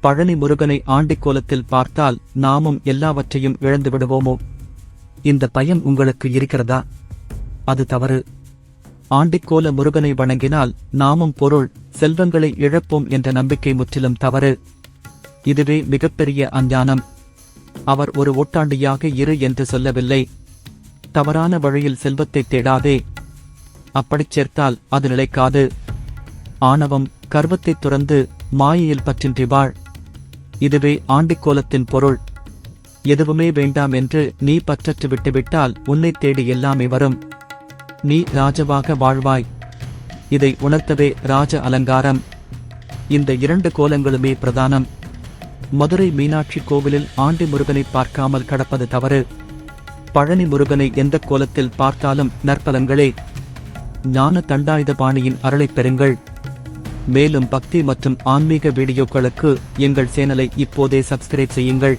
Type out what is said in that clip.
பழனி முருகனை ஆண்டிக் கோலத்தில் பார்த்தால் நாமும் எல்லாவற்றையும் இழந்து விடுவோமோ இந்த பயம் உங்களுக்கு இருக்கிறதா? அது தவறு. ஆண்டிக்கோல முருகனை வணங்கினால் நாமும் பொருள் செல்வங்களை இழப்போம் என்ற நம்பிக்கை முற்றிலும் தவறு. இதுவே மிகப்பெரிய அஞ்ஞானம். அவர் ஒரு ஓட்டாண்டியாக இரு என்று சொல்லவில்லை. தவறான வழியில் செல்வத்தை தேடாதே. அப்படிச் சேர்த்தால் அது நிலைக்காது. ஆணவம் கர்வத்தை துறந்து மாயையில் பற்றின்றி வாழ். இதுவே ஆண்டிக்கோலத்தின் பொருள். எதுவுமே வேண்டாம் என்று நீ பற்றற்று விட்டுவிட்டால் உன்னைத் தேடி எல்லாமே வரும். நீ ராஜவாக வாழ்வாய். இதை உணர்த்தவே ராஜ அலங்காரம். இந்த இரண்டு கோலங்களுமே பிரதானம். மதுரை மீனாட்சி கோவிலில் ஆண்டி முருகனை பார்க்காமல் கடப்பது தவறு. பழனி முருகனை எந்த கோலத்தில் பார்த்தாலும் நற்பலங்களே ஞான தண்டாயுத பாணியின் அருளைப் பெறுங்கள். மேலும் பக்தி மற்றும் ஆன்மீக வீடியோக்களுக்கு எங்கள் சேனலை இப்போதே சப்ஸ்கிரைப் செய்யுங்கள்.